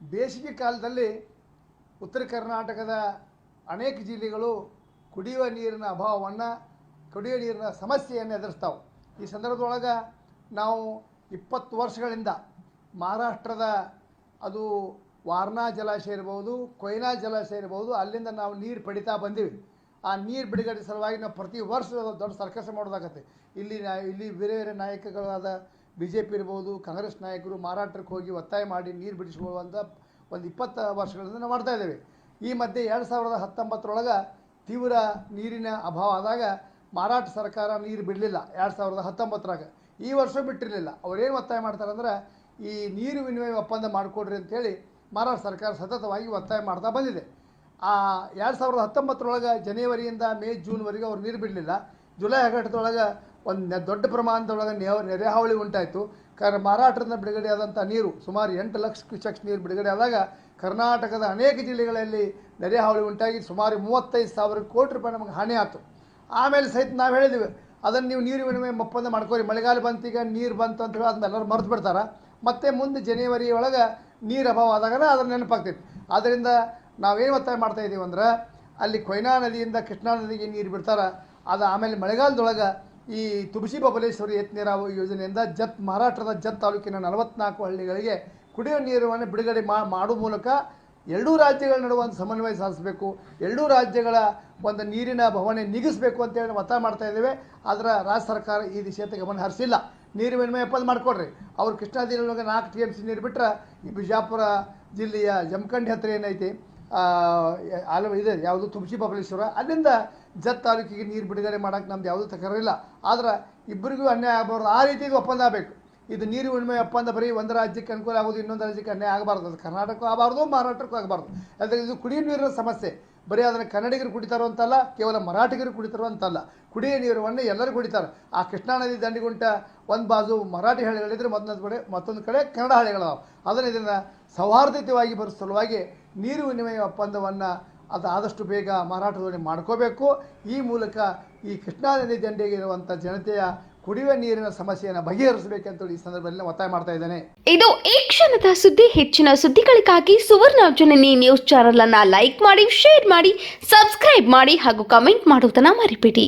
ಬೇಸಿಗೆ ಕಾಲದಲ್ಲಿ ಉತ್ತರ ಕರ್ನಾಟಕದ ಅನೇಕ ಜಿಲ್ಲೆಗಳು ಕುಡಿಯುವ ನೀರಿನ ಅಭಾವವನ್ನು, ಕುಡಿಯುವ ನೀರಿನ ಸಮಸ್ಯೆಯನ್ನು ಎದುರಿಸ್ತಾವೆ. ಈ ಸಂದರ್ಭದೊಳಗೆ ನಾವು ಇಪ್ಪತ್ತು ವರ್ಷಗಳಿಂದ ಮಹಾರಾಷ್ಟ್ರದ ಅದು ವಾರ್ನಾ ಜಲಾಶಯ ಇರ್ಬೋದು, ಕೊಯ್ನಾ ಜಲಾಶಯ ಇರ್ಬೋದು, ಅಲ್ಲಿಂದ ನಾವು ನೀರು ಪಡಿತಾ ಬಂದೀವಿ. ಆ ನೀರು ಬಿಡುಗಡೆ ಸಲುವಾಗಿ ನಾವು ಪ್ರತಿ ವರ್ಷ ದೊಡ್ಡ ಸರ್ಕಸ್ ಮಾಡೋದಾಗತ್ತೆ. ಇಲ್ಲಿ ಇಲ್ಲಿ ಬೇರೆ ಬೇರೆ ನಾಯಕಗಳಾದ ಬಿ ಜೆ ಪಿ ಇರ್ಬೋದು, ಕಾಂಗ್ರೆಸ್ ನಾಯಕರು ಮಾರಾಟಕ್ಕೆ ಹೋಗಿ ಒತ್ತಾಯ ಮಾಡಿ ನೀರು ಬಿಡಿಸ್ಕೊಳ್ಳುವಂಥ ಒಂದು ಇಪ್ಪತ್ತು ವರ್ಷಗಳಿಂದ ನಾವು ಮಾಡ್ತಾ ಇದ್ದೇವೆ. ಈ ಮಧ್ಯೆ ಎರಡು ಸಾವಿರದ ಹತ್ತೊಂಬತ್ತರೊಳಗೆ ತೀವ್ರ ನೀರಿನ ಅಭಾವ ಆದಾಗ ಮಾರಾಟ ಸರ್ಕಾರ ನೀರು ಬಿಡಲಿಲ್ಲ ಎರಡು ಸಾವಿರದ ಹತ್ತೊಂಬತ್ತರಾಗ. ಈ ವರ್ಷ ಬಿಟ್ಟಿರಲಿಲ್ಲ. ಅವ್ರೇನು ಒತ್ತಾಯ ಮಾಡ್ತಾರೆ ಅಂದ್ರೆ ಈ ನೀರು ವಿನಿಮಯ ಒಪ್ಪಂದ ಮಾಡಿಕೊಡ್ರಿ ಅಂತೇಳಿ ಮಹಾರಾಷ್ಟ್ರ ಸರ್ಕಾರ ಸತತವಾಗಿ ಒತ್ತಾಯ ಮಾಡ್ತಾ ಬಂದಿದೆ. ಆ, ಎರಡು ಸಾವಿರದ ಹತ್ತೊಂಬತ್ತರೊಳಗೆ ಜನವರಿಯಿಂದ ಮೇ ಜೂನ್ವರೆಗೆ ಅವ್ರು ನೀರು ಬಿಡಲಿಲ್ಲ. ಜುಲೈ ಆಗಸ್ಟ್ದೊಳಗೆ ಒಂದು ದೊಡ್ಡ ಪ್ರಮಾಣದೊಳಗೆ ನೆರೆ ಹಾವಳಿ ಉಂಟಾಯಿತು. ಕಾರಣ ಮಹಾರಾಷ್ಟ್ರದಿಂದ ಬಿಡುಗಡೆ ಆದಂಥ ನೀರು ಸುಮಾರು ಎಂಟು ಲಕ್ಷ ಕ್ಯೂಸೆಕ್ಸ್ ನೀರು ಬಿಡುಗಡೆ ಆದಾಗ ಕರ್ನಾಟಕದ ಅನೇಕ ಜಿಲ್ಲೆಗಳಲ್ಲಿ ನೆರೆ ಹಾವಳಿ ಉಂಟಾಗಿ ಸುಮಾರು ಮೂವತ್ತೈದು ಸಾವಿರ ಕೋಟಿ ರೂಪಾಯಿ ನಮಗೆ ಹಾನಿ ಆಯಿತು ಆಮೇಲೆ ಸಹಿತ ನಾವು ಹೇಳಿದ್ವಿ, ಅದನ್ನು ನೀವು ನೀರು ವಿನಿಮಯ ಒಪ್ಪಂದ ಮಾಡ್ಕೋರಿ. ಮಳೆಗಾಲ ಬಂತೀಗ ನೀರು ಬಂತು ಅಂತ ಹೇಳಿ ಅದನ್ನ ಎಲ್ಲರೂ ಮರೆತು ಬಿಡ್ತಾರೆ. ಮತ್ತೆ ಮುಂದೆ ಜನವರಿ ಒಳಗೆ ನೀರು ಅಭಾವ ಆದಾಗ ಅದನ್ನು ನೆನಪಾಗ್ತೈತಿ. ಆದ್ದರಿಂದ ನಾವೇನು ಒತ್ತಾಯ ಮಾಡ್ತಾ ಇದ್ದೀವಿ ಅಂದ್ರೆ, ಅಲ್ಲಿ ಕೊಯ್ನಾ ನದಿಯಿಂದ ಕೃಷ್ಣಾ ನದಿಗೆ ನೀರು ಬಿಡ್ತಾರೆ, ಅದು ಆಮೇಲೆ ಮಳೆಗಾಲದೊಳಗೆ ಈ ತುಳಸಿ ಬಬಲೇಶ್ವರಿ ಏತ ನೀರಾವರಿ ಯೋಜನೆಯಿಂದ ಜತ್, ಮಹಾರಾಷ್ಟ್ರದ ಜತ್ ತಾಲೂಕಿನ ನಲವತ್ನಾಲ್ಕು ಹಳ್ಳಿಗಳಿಗೆ ಕುಡಿಯುವ ನೀರನ್ನು ಬಿಡುಗಡೆ ಮಾಡುವ ಮಾಡೋ ಮೂಲಕ ಎರಡೂ ರಾಜ್ಯಗಳ ನಡುವೆ ಒಂದು ಸಮನ್ವಯ ಸಾಧಿಸಬೇಕು, ಎರಡೂ ರಾಜ್ಯಗಳ ಒಂದು ನೀರಿನ ಭವನೆ ನಿಗಿಸಬೇಕು ಅಂತೇಳಿ ಒತ್ತಾಯ ಮಾಡ್ತಾ ಇದ್ದೇವೆ. ಆದರೆ ರಾಜ್ಯ ಸರ್ಕಾರ ಈ ದಿಶೆಯತ್ತ ಗಮನ ಹರಿಸಿಲ್ಲ. ನೀರು ವಿನಿಮಯ ಒಪ್ಪಂದ ಮಾಡಿಕೊಡ್ರಿ. ಅವ್ರು ಕೃಷ್ಣಾ ಜಿಲ್ಲೆಯೊಳಗೆ ನಾಲ್ಕು ಟಿ ಎಂ ಸಿ ನೀರು ಬಿಟ್ಟರೆ ಈ ಬಿಜಾಪುರ ಜಿಲ್ಲೆಯ ಜಮಖಂಡಿ ಹತ್ತಿರ ಏನೈತಿ ಆಲ ಇದೆ, ಯಾವುದು ತುಮಸಿ ಬಬಲೇಶ್ವರ. ಅಲ್ಲಿಂದ ಜತ್ ತಾಲೂಕಿಗೆ ನೀರು ಬಿಡುಗಡೆ ಮಾಡೋಕೆ ನಮ್ದು ಯಾವುದೂ ತಕರಿಲ್ಲ ಆದರೆ ಇಬ್ಬರಿಗೂ ಅನ್ಯಾಯ ಆಗಬಾರ್ದು. ಆ ರೀತಿಗೆ ಒಪ್ಪಂದ ಆಗಬೇಕು. ಇದು ನೀರು ವಿನಿಮಯ ಒಪ್ಪಂದ ಬರೀ ಒಂದು ರಾಜ್ಯಕ್ಕೆ ಅನುಕೂಲ ಆಗೋದು, ಇನ್ನೊಂದು ರಾಜ್ಯಕ್ಕೆ ಅನ್ಯಾಯ ಆಗಬಾರ್ದು. ಅದು ಕರ್ನಾಟಕಕ್ಕೂ ಆಗಬಾರ್ದು, ಮಹಾರಾಷ್ಟ್ರಕ್ಕೂ ಆಗಬಾರ್ದು. ಯಾಕಂದರೆ ಇದು ಕುಡಿಯುವ ನೀರಿನ ಸಮಸ್ಯೆ. ಬರೀ ಅದನ್ನು ಕನ್ನಡಿಗರು ಕುಡಿತಾರೋ ಅಂತಲ್ಲ, ಕೇವಲ ಮರಾಠಿಗರು ಕುಡಿತಾರೋ ಅಂತಲ್ಲ. ಕುಡಿಯ ನೀರನ್ನು ಎಲ್ಲರೂ ಕುಡಿತಾರೆ. ಆ ಕೃಷ್ಣಾ ನದಿ ದಂಡಿಗುಂಟ ಒಂದು ಬಾಜು ಮರಾಠಿ ಹಳ್ಳಿಗಳಿದ್ರೆ ಮತ್ತೊಂದು ಕಡೆ ಮತ್ತೊಂದು ಕಡೆ ಕನ್ನಡ ಹಳ್ಳಿಗಳದಾವೆ. ಅದನ್ನು ಇದನ್ನು ಸೌಹಾರ್ದಯುತವಾಗಿ ಬರೋ ಸಲುವಾಗಿ ನೀರು ವಿನಿಮಯ ಒಪ್ಪಂದವನ್ನು ಅದು ಆದಷ್ಟು ಬೇಗ ಮಾರಾಟದಲ್ಲಿ ಮಾಡ್ಕೋಬೇಕು. ಈ ಮೂಲಕ ಈ ಕೃಷ್ಣಾ ನದಿ ದಂಡೆಗೆ ಇರುವಂಥ ಜನತೆಯ ಕುಡಿಯುವ ನೀರಿನ ಸಮಸ್ಯೆಯನ್ನು ಬಗೆಹರಿಸಬೇಕಂತ ಈ ಸಂದರ್ಭದಲ್ಲಿ ಒತ್ತಾಯ ಮಾಡ್ತಾ ಇದ್ದೇನೆ. ಇದು ಈ ಕ್ಷಣದ ಸುದ್ದಿ. ಹೆಚ್ಚಿನ ಸುದ್ದಿಗಳಿಗಾಗಿ ಸುವರ್ಣ ಜನನಿ ನ್ಯೂಸ್ ಚಾನೆಲ್ ಅನ್ನ ಲೈಕ್ ಮಾಡಿ, ಶೇರ್ ಮಾಡಿ, ಸಬ್ಸ್ಕ್ರೈಬ್ ಮಾಡಿ ಹಾಗೂ ಕಮೆಂಟ್ ಮಾಡುವುದನ್ನ ಮರಿಬೇಡಿ.